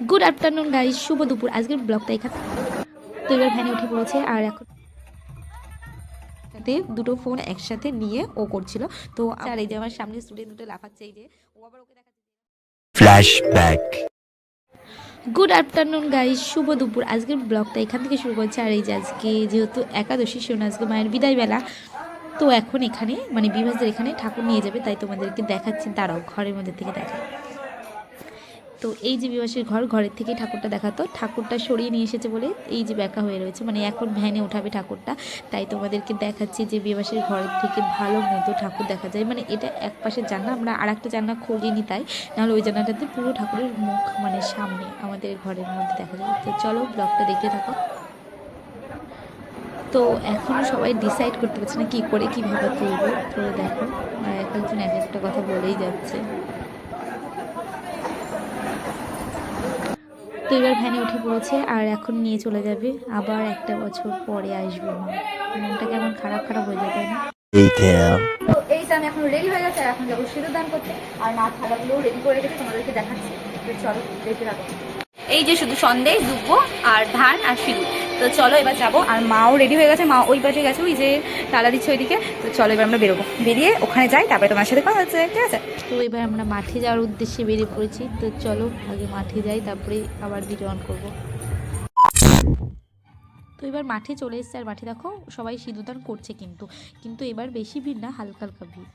Good afternoon guys শুভ দুপুর। আজকের ব্লগটা এখানে তো এবার ভ্যানে উঠে পড়েছে আর এখন দুটো ফোন একসাথে নিয়ে ও করছিল। তো আর এই যে আমার সামনে স্টুডেন্ট দুটো লাফাচ্ছে এই যে ও আবার ওকে দেখাচ্ছে। Flashback. গুড আফটারনুন গাইজ শুভ দুপুর। আজকের ব্লগটা এখান থেকে শুরু করছে আর এই যে আজকে যেহেতু একাদশী সেজন্য আজকে মায়ের বিদায় বেলা তো এখন এখানে মানে বিভাসদের এখানে ঠাকুর নিয়ে যাবে তাই তোমাদেরকে দেখাচ্ছি তারাও ঘরের মধ্যে থেকে দেখা তো এই যে বিবাসের ঘর, ঘরের থেকে ঠাকুরটা দেখাতো। ঠাকুরটা সরিয়ে নিয়ে এসেছে বলে এই যে ব্যাকা হয়ে রয়েছে। মানে এখন ভ্যানে উঠাবে ঠাকুরটা। তাই তোমাদেরকে দেখাচ্ছি যে বিবাসের ঘরের থেকে ভালো মতো ঠাকুর দেখা যায়। মানে এটা এক পাশের জানলা, আমরা আর একটা জানলা খুঁজে নিই তাই। নাহলে ওই জানলাটাতে পুরো ঠাকুরের মুখ মানে সামনে আমাদের ঘরের মধ্যে দেখা যায়। তো চলো ব্লগটা দেখতে থাকো। তো এখনও সবাই ডিসাইড করতে পারছে না কী করে কীভাবে তুলবো। তো দেখো এক একজন এক একটা কথা বলেই যাচ্ছে। তো এবার ভ্যানে উঠে পড়েছে আর এখন নিয়ে চলে যাবে। আবার একটা বছর পরে আসব মা। মনটা কেমন খারাপ খারাপ হয়ে যাবে না. তো এই আমি এখন রেডি হয়ে গেছে আর এখন যাব করতে। আর মা রেডি করে রেখেছে তোমাদেরকে দেখাচ্ছি। চলো এই যে শুধু সন্দেশ দুব্ব আর ধান আর সিঁদুর। তো চলো, এবার যাব। আর মাও রেডি হয়ে গেছে, মা ওই পাশে গেছে, ওই যে তালা দিচ্ছে ওইদিকে। তো চলো, এবার আমরা বেরোবো। বেরিয়ে ওখানে যাই, তারপরে তোমার সাথে কথা হচ্ছে, ঠিক আছে? তো এবার আমরা মাঠে যাওয়ার উদ্দেশ্যে বেরিয়ে পড়েছি। তো চলো, আগে মাঠে যাই, তারপরে আবার ভিডিও অন করব। তো এবার মাঠে চলে এসছে। আর মাঠে দেখো, সবাই সিঁদুরদান করছে কিন্তু। কিন্তু এবার বেশি ভিড় না, হালকা হালকা ভিড়।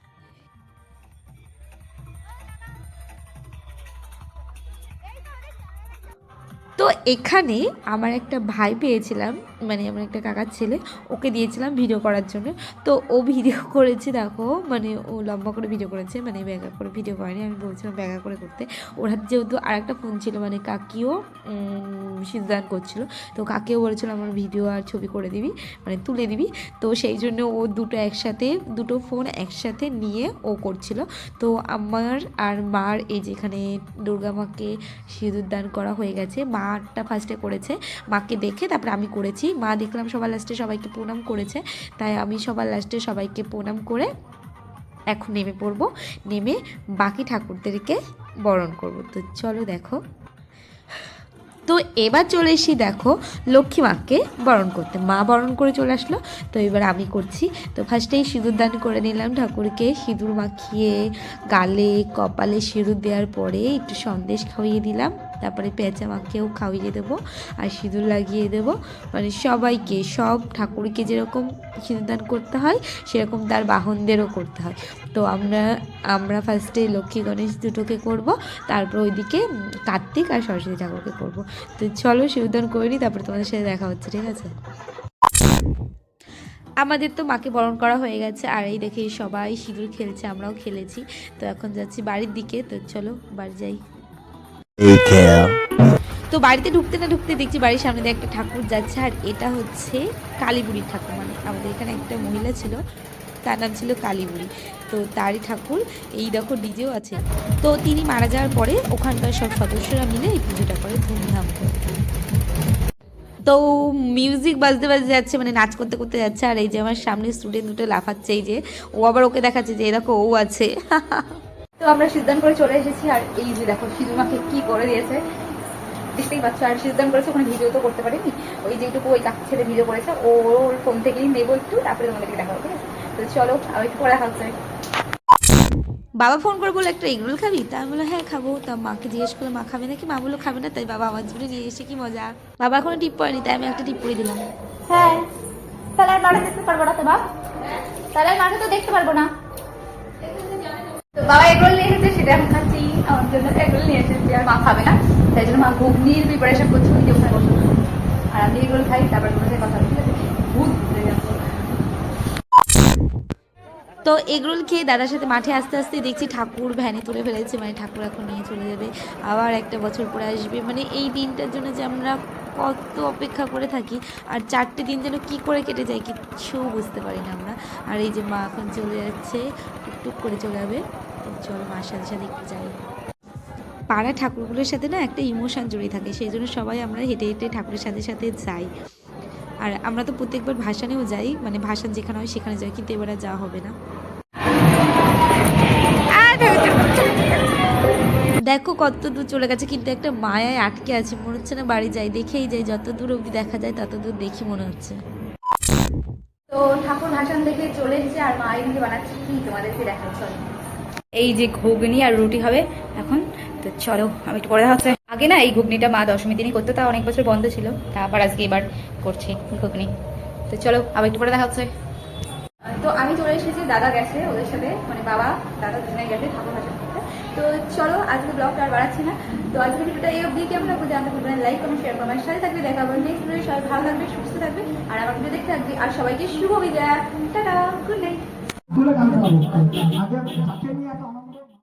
এখানে আমার একটা ভাই পেয়েছিলাম মানে আমার একটা কাকার ছেলে ওকে দিয়েছিলাম ভিডিও করার জন্য। তো ও ভিডিও করেছে দেখো মানে ও লম্বা করে ভিডিও করেছে মানে ব্যাগা করে ভিডিও করেনি আমি বলছিলাম ব্যাগা করে করতে। ওর হাতে যেহেতু আর একটা ফোন ছিল মানে কাকিও উম, সিদ্ধান্ত করছিল। তো কাকেও বলেছিল আমার ভিডিও আর ছবি করে দিবি মানে তুলে দিবি। তো সেই জন্য ও দুটো একসাথে দুটো ফোন একসাথে নিয়ে ও করছিল। তো আমার আর মার এই যেখানে দুর্গা মাকে সিঁদুর দান করা হয়ে গেছে মাটা ফার্স্টে করেছে। মাকে দেখে তারপরে আমি করেছি। মা দেখলাম সবার লাস্টে সবাইকে প্রণাম করেছে। তাই আমি সবার লাস্টে সবাইকে প্রণাম করে এখন নেমে পড়ব। নেমে বাকি ঠাকুরদেরকে বরণ করব। তো চলো দেখো। তো এবার চলে এসি দেখো, লক্ষ্মী মাকে বরণ করতে। মা বরণ করে চলে আসলো, তো এবার আমি করছি। তো ফার্স্টেই সিঁদুর দান করে নিলাম ঠাকুরকে। সিঁদুর মাখিয়ে গালে, কপালে সিঁদুর দেওয়ার পরে একটু সন্দেশ খাইয়ে দিলাম। তারপরে পেঁচা মাকেও খাইয়ে দেবো আর সিঁদুর লাগিয়ে দেবো। মানে সবাইকে, সব ঠাকুরকে যেরকম সিঁদুর দান করতে হয়, সেরকম তার বাহনদেরও করতে হয়। তো আমরা আমরা ফার্স্টে লক্ষ্মী গণেশ দুটোকে করব, তারপর ওইদিকে কার্তিক আর সরস্বতী ঠাকুরকে করব। তো চলো সিঁদুরদান করে নিই তারপরে তোমাদের সাথে দেখা হচ্ছে ঠিক আছে? আমাদের তো মাকে বরণ করা হয়ে গেছে আর এই দেখে সবাই সিঁদুর খেলছে আমরাও খেলেছি। তো এখন যাচ্ছি বাড়ির দিকে তো চলো বাড়ি যাই। তো বাড়িতে ঢুকতে না ঢুকতে দেখছি বাড়ির সামনে দিয়ে একটা ঠাকুর যাচ্ছে আর এটা হচ্ছে কালীবুড়ির ঠাকুর মানে আমাদের এখানে একটা মহিলা ছিল তার নাম ছিল কালীবুড়ি। তো তারই ঠাকুর, এই দেখো ডিজেও আছে। তো তিনি মারা যাওয়ার পরে ওখানকার সব সদস্যরা মিলে এই পুজোটা করে ধুমধাম তো মিউজিক বাজতে বাজতে যাচ্ছে মানে নাচ করতে করতে যাচ্ছে, আর এই যে আমার সামনে স্টুডেন্ট দুটো লাফাচ্ছে, এই যে ও আবার ওকে দেখাচ্ছে যে দেখো ও আছে। তো আমরা সিদ্ধান্ত করে চলে এসেছি, আর এই যে দেখো সিঁদুর মাকে কি করে দিয়েছে। দেখতেই পাচ্ছ, আর সিদ্ধান্ত করেছে ওখানে ভিডিও তো করতে পারিনি। ওই যেটুকু ওই কাক ছেলে ভিডিও করেছে ওর ফোন থেকেই নেব একটু, তারপরে তোমাদেরকে ঠিক আছে? তো চলো, আর একটু পরে দেখা হচ্ছে। বাবা ফোন করে বলল একটা এগরোল খাবি? তা আমি বলল হ্যাঁ খাব। তা মাকে জিজ্ঞেস করল মা খাবে নাকি? মা বলল খাবে না। তাই বাবা আমার জন্য নিয়ে এসে কি মজা। বাবা এখনও টিপ পড়েনি তাই আমি একটা টিপ পরে দিলাম। হ্যাঁ তাহলে আর মাঠে দেখতে পারব না তো বাপ? তাহলে আর মাঠে তো দেখতে পারব না। বাবা এগরোল নিয়ে এসেছে সেটা এখন খাচ্ছি। আমার জন্য এগরোল নিয়ে এসেছি আর মা খাবে না। তাই জন্য মা ঘুগনির প্রিপারেশন করছে ওই ওখানে বসে। আর আমি এগরোল খাই তারপরে তোমার সাথে কথা বলি, ঠিক আছে ভূত হয়ে যাচ্ছে তো এগরোল খেয়ে দাদার সাথে মাঠে আস্তে আস্তে দেখছি ঠাকুর ভ্যানে তুলে ফেলেছে মানে ঠাকুর এখন নিয়ে চলে যাবে, আবার একটা বছর পরে আসবে। মানে এই দিনটার জন্য যে আমরা কত অপেক্ষা করে থাকি, আর চারটে দিন যেন কি করে কেটে যায় কিচ্ছু বুঝতে পারি না আমরা। আর এই যে মা এখন চলে যাচ্ছে, টুকটুক করে চলে যাবে চলো মার সাথে সাথে একটু যাই। পাড়া ঠাকুরগুলোর সাথে না একটা ইমোশান জড়িয়ে থাকে, সেই জন্য সবাই আমরা হেঁটে হেঁটে ঠাকুরের সাথে সাথে যাই। আর আমরা তো প্রত্যেকবার ভাসানেও যাই মানে ভাসান যেখানে হয় সেখানে যাই, কিন্তু এবার যাওয়া হবে না। দেখো কত দূর চলে গেছে কিন্তু একটা মায়ায় আটকে আছে মনে হচ্ছে না বাড়ি যাই দেখেই যাই যত দূর অবধি দেখা যায় তত দূর দেখি মনে হচ্ছে। তো ঠাকুর ভাসান দেখে চলে এসেছে আর মা এদিকে বানাচ্ছে কি তোমাদেরকে দেখাচ্ছি। এই যে ঘুগনি আর রুটি হবে এখন তো চলো আমি একটু পরে দেখা হচ্ছে আগে না এই ঘুগনিটা মা দশমী দিনই করতো তা অনেক বছর বন্ধ ছিল তা আবার আজকে এবার করছে ঘুগনি। তো চলো আবার একটু পরে দেখা হচ্ছে তো আমি চলে এসেছি দাদা গেছে ওদের সাথে মানে বাবা দাদা দুজনে গেছে ঠাকুর ভাষণ তো চলো আজকে ব্লগটা আর বাড়াচ্ছি না। তো আজকে ভিডিওটা এই অবধি, কেমন লাগবে জানতে পারবেন লাইক কমেন্ট শেয়ার করবেন সাথে থাকবে। দেখা হবে নেক্সট ভিডিও সবাই ভালো থাকবে, সুস্থ থাকবে, আর আমার ভিডিও দেখতে থাকবে। আর সবাইকে শুভ বিদায়। Tata good night